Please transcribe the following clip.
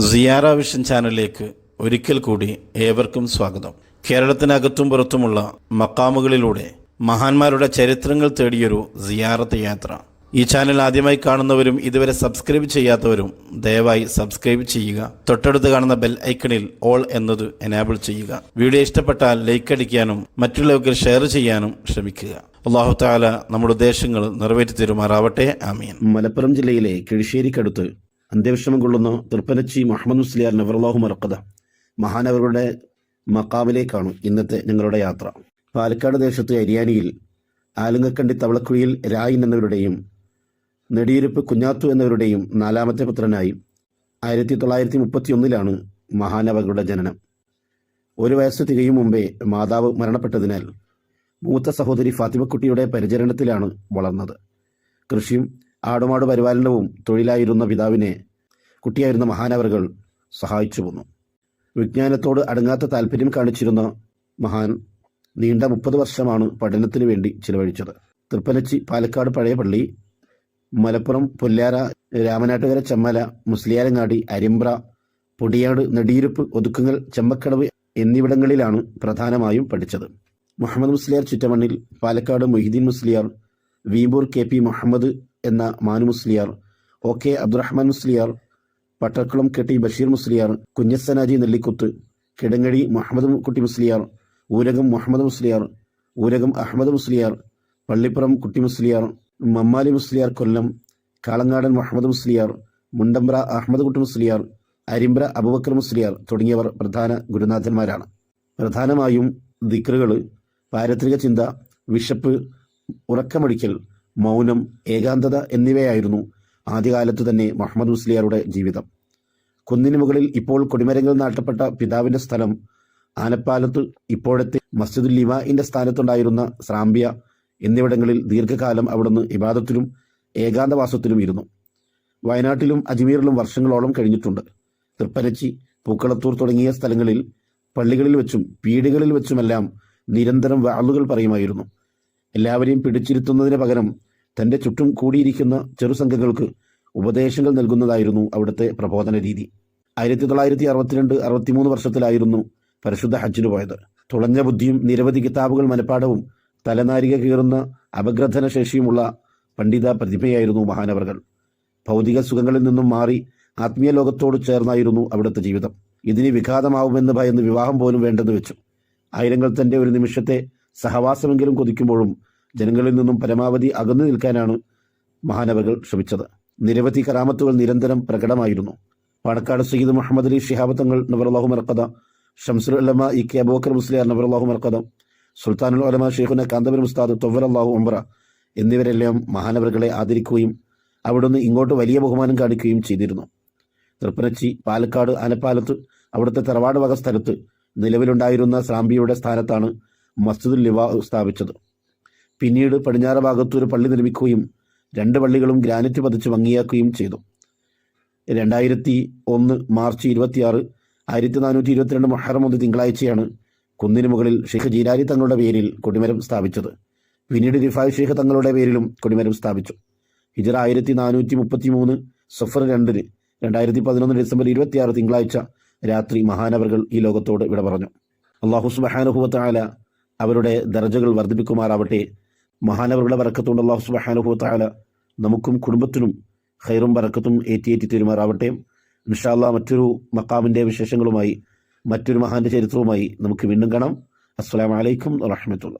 സിയാറ vision ചാനലിലേക്ക് ഒരിക്കൽ കൂടി ഏവർക്കും സ്വാഗതം. കേരളത്തിനകത്തും പുറത്തുമുള്ള മക്കാമുകളിലൂടെ മഹാന്മാരുടെ ചരിത്രങ്ങൾ തേടിയൊരു സിയാറത്ത് യാത്ര. ഈ ചാനൽ ആദ്യമായി കാണുന്നവരും ഇതുവരെ സബ്സ്ക്രൈബ് ചെയ്യാത്തവരും ദയവായി സബ്സ്ക്രൈബ് ചെയ്യുക. തൊട്ടടുത്ത് കാണുന്ന ബെൽ ഐക്കണിൽ ഓൾ എന്നത് എനാബിൾ ചെയ്യുക. വീഡിയോ ഇഷ്ടപ്പെട്ടാൽ ലൈക്ക് അടിക്കാനും മറ്റുള്ളവർക്ക് ഷെയർ ചെയ്യാനും ശ്രമിക്കുക. അള്ളാഹു താല നമ്മുടെ ഉദ്ദേശങ്ങൾ നിറവേറ്റി തരുമാറാവട്ടെ. ആമീൻ. മലപ്പുറം ജില്ലയിലെ കിഴിശ്ശേരിക്കടുത്ത് അന്ത്യവിഷമം കൊള്ളുന്ന തൃപ്പനച്ചി മുഹമ്മദ് മുസ്ലിയാർ നവറുല്ലാഹു മറക്കത മഹാനവരുടെ മക്കാമിലേക്കാണ് ഇന്നത്തെ ഞങ്ങളുടെ യാത്ര. പാലക്കാട് ദേശത്ത് അരിയാനിയിൽ ആലുങ്ങക്കണ്ടി തവളക്കുഴിയിൽ രായിൻ എന്നവരുടെയും നെടിയിരുപ്പ് കുഞ്ഞാത്തു എന്നവരുടെയും നാലാമത്തെ പുത്രനായി ആയിരത്തി തൊള്ളായിരത്തി മുപ്പത്തി ഒന്നിലാണ് മഹാനവകളുടെ ജനനം. ഒരു വയസ്സ് തികയും മുമ്പേ മാതാവ് മരണപ്പെട്ടതിനാൽ മൂത്ത സഹോദരി ഫാത്തിമക്കുട്ടിയുടെ പരിചരണത്തിലാണ് വളർന്നത്. കൃഷിയും ആടുമാട് പരിപാലനവും തൊഴിലായിരുന്ന പിതാവിനെ കുട്ടിയായിരുന്ന മഹാനവറുകൾ സഹായിച്ചു പോന്നു വിജ്ഞാനത്തോട് അടങ്ങാത്ത താല്പര്യം കാണിച്ചിരുന്ന മഹാൻ നീണ്ട മുപ്പത് വർഷമാണ് പഠനത്തിന് വേണ്ടി ചിലവഴിച്ചത്. തൃപ്പനച്ചി പാലക്കാട് പഴയ പള്ളി മലപ്പുറം പുല്ലാര രാമനാട്ടുകര ചെമ്മല മുസ്ലിയാരങ്ങാടി അരിമ്പ്ര പൊടിയാട് നെടിയിരുപ്പ് ഒതുക്കുങ്ങൽ ചെമ്മക്കടവ് എന്നിവിടങ്ങളിലാണ് പ്രധാനമായും പഠിച്ചത്. മുഹമ്മദ് മുസ്ലിയാർ ചുറ്റമണ്ണിൽ പാലക്കാട് മൊഹിദ്ദീൻ മുസ്ലിയാർ വീമ്പൂർ കെ പി മുഹമ്മദ് എന്ന മാനു മുസ്ലിയാർ ഒ കെ അബ്ദുറഹ്മാൻ മുസ്ലിയാർ പട്ടർക്കുളം കെട്ടി ബഷീർ മുസ്ലിയാർ കുഞ്ഞസനാജി നെല്ലിക്കുത്ത് കിടങ്ങഴി മുഹമ്മദ് കുട്ടി മുസ്ലിയാർ ഊരകം മുഹമ്മദ് മുസ്ലിയാർ ഊരകം അഹമ്മദ് മുസ്ലിയാർ പള്ളിപ്പുറം കുട്ടി മുസ്ലിയാർ മമ്മാലി മുസ്ലിയാർ കൊല്ലം കാളങ്ങാടൻ മുഹമ്മദ് മുസ്ലിയാർ മുണ്ടമ്പ്ര അഹമ്മദ് കുട്ടി മുസ്ലിയാർ അരിമ്പ്ര അബുബക്കർ മുസ്ലിയാർ തുടങ്ങിയവർ പ്രധാന ഗുരുനാഥന്മാരാണ്. പ്രധാനമായും ദിക്റുകൾ പാരത്രിക ചിന്ത വിശപ്പ് ഉറക്കമടിക്കൽ മൗനം ഏകാന്തത എന്നിവയായിരുന്നു ആദ്യകാലത്ത് തന്നെ മുഹമ്മദ് മുസ്ലിയാരുടെ ജീവിതം. കുന്നിന് മുകളിൽ ഇപ്പോൾ കൊടിമരങ്ങൾ നാട്ടപ്പെട്ട പിതാവിന്റെ സ്ഥലം ആനപ്പാലത്ത് ഇപ്പോഴത്തെ മസ്ജിദുൽ ലിമാഇന്റെ സ്ഥാനത്തുണ്ടായിരുന്ന സ്രാമ്പിയ എന്നിവിടങ്ങളിൽ ദീർഘകാലം അവിടുന്ന് ഇബാദത്തിലും ഏകാന്തവാസത്തിലും ഇരുന്നു. വയനാട്ടിലും അജ്മീറിലും വർഷങ്ങളോളം കഴിഞ്ഞിട്ടുണ്ട്. തൃപ്പനച്ചി പൂക്കളത്തൂർ തുടങ്ങിയ സ്ഥലങ്ങളിൽ പള്ളികളിൽ വെച്ചും പീടികളിൽ വെച്ചുമെല്ലാം നിരന്തരം വാളുകൾ പറയുമായിരുന്നു. എല്ലാവരെയും പിടിച്ചിരുത്തുന്നതിന് പകരം തന്റെ ചുറ്റും കൂടിയിരിക്കുന്ന ചെറുസംഘങ്ങൾക്ക് ഉപദേശങ്ങൾ നൽകുന്നതായിരുന്നു അവിടുത്തെ പ്രബോധന രീതി. ആയിരത്തി തൊള്ളായിരത്തി അറുപത്തിരണ്ട് അറുപത്തിമൂന്ന് വർഷത്തിലായിരുന്നു പരിശുദ്ധ ഹജ്ജിന് പോയത്. തുളഞ്ഞ ബുദ്ധിയും നിരവധി കിതാബുകൾ മനഃപ്പാടവും തലനാരിക കീറുന്ന അപഗ്രഥന ശേഷിയുമുള്ള പണ്ഡിത പ്രതിഭയായിരുന്നു മഹാനവറുകൾ. ഭൗതിക സുഖങ്ങളിൽ നിന്നും മാറി ആത്മീയ ലോകത്തോട് ചേർന്നായിരുന്നു അവിടുത്തെ ജീവിതം. ഇതിന് വിഘാതമാവുമെന്ന് ഭയന്ന് വിവാഹം പോലും വേണ്ടെന്ന് വെച്ചു. ആയിരങ്ങൾ തന്റെ ഒരു നിമിഷത്തെ സഹവാസമെങ്കിലും കൊതിക്കുമ്പോഴും ജനങ്ങളിൽ നിന്നും പരമാവധി അകന്നു നിൽക്കാനാണ് മഹാനവകൾ ശ്രമിച്ചത്. നിരവധി കറാമത്തുകൾ നിരന്തരം പ്രകടമായിരുന്നു. പാണക്കാട് സയ്യിദ് മുഹമ്മദ് അലി ഷിഹാബ് തങ്ങൾ നബർലാഹു മർക്കഥ ഷംസുൽ അലമ ഇ കെ അബോക്കർ മുസ്ലിയാർ നബർലാഹു മർക്കഥ സുൽത്താനുൽ അലമ ഷെയ്ഖുന കാന്തപുരം ഉസ്താദ് തൊവർ അള്ളാഹു ഉംറ എന്നിവരെല്ലാം മഹാനവറുകളെ ആദരിക്കുകയും അവിടുന്ന് ഇങ്ങോട്ട് വലിയ ബഹുമാനം കാണിക്കുകയും ചെയ്തിരുന്നു. തൃപ്പനച്ചി പാലക്കാട് ആനപ്പാലത്ത് അവിടുത്തെ തറവാട് വക സ്ഥലത്ത് നിലവിലുണ്ടായിരുന്ന സ്രാമ്പിയുടെ സ്ഥാനത്താണ് മസ്ജിദുൽ ലിവാ സ്ഥാപിച്ചത്. പിന്നീട് പടിഞ്ഞാറ് ഭാഗത്ത് ഒരു പള്ളി നിർമ്മിക്കുകയും രണ്ട് പള്ളികളും ഗ്രാനൈറ്റ് പതിച്ച് ഭംഗിയാക്കുകയും ചെയ്തു. രണ്ടായിരത്തി ഒന്ന് മാർച്ച് ഇരുപത്തിയാറ് ആയിരത്തി നാനൂറ്റി ഇരുപത്തിരണ്ട് മൊഹറം ഒന്ന് തിങ്കളാഴ്ചയാണ് കുന്നിന് മുകളിൽ ഷെയ്ഖ് ജീരാരി തങ്ങളുടെ പേരിൽ കൊടിമരം സ്ഥാപിച്ചത്. പിന്നീട് റിഫായ് ഷെയ്ഖ് തങ്ങളുടെ പേരിലും കൊടിമരം സ്ഥാപിച്ചു. ഹിജറ ആയിരത്തി നാനൂറ്റി മുപ്പത്തി മൂന്ന് സഫർ രണ്ടിന് രണ്ടായിരത്തി പതിനൊന്ന് ഡിസംബർ ഇരുപത്തിയാറ് തിങ്കളാഴ്ച രാത്രി മഹാനവറുകൾ ഈ ലോകത്തോട് വിട പറഞ്ഞു. അള്ളാഹു സുബഹാനുഭവത്തായ അവരുടെ ദർജകൾ വർദ്ധിപ്പിക്കുമാറാവട്ടെ മഹാനവറുടെ വറക്കത്തുകൊണ്ട് അള്ളാഹു സുബഹാനുഭവത്തായ നമുക്കും കുടുംബത്തിനും ഖൈറും വറക്കത്തും ഏറ്റിയേറ്റി തീരുമാറാവട്ടെ. ഇൻഷാല്ല മറ്റൊരു മക്കാമിന്റെ വിശേഷങ്ങളുമായി മറ്റൊരു മഹാന്റെ ചരിത്രവുമായി നമുക്ക് വീണ്ടും കാണാം. അസ്സാം വലൈക്കും വാഹമത്തുള്ള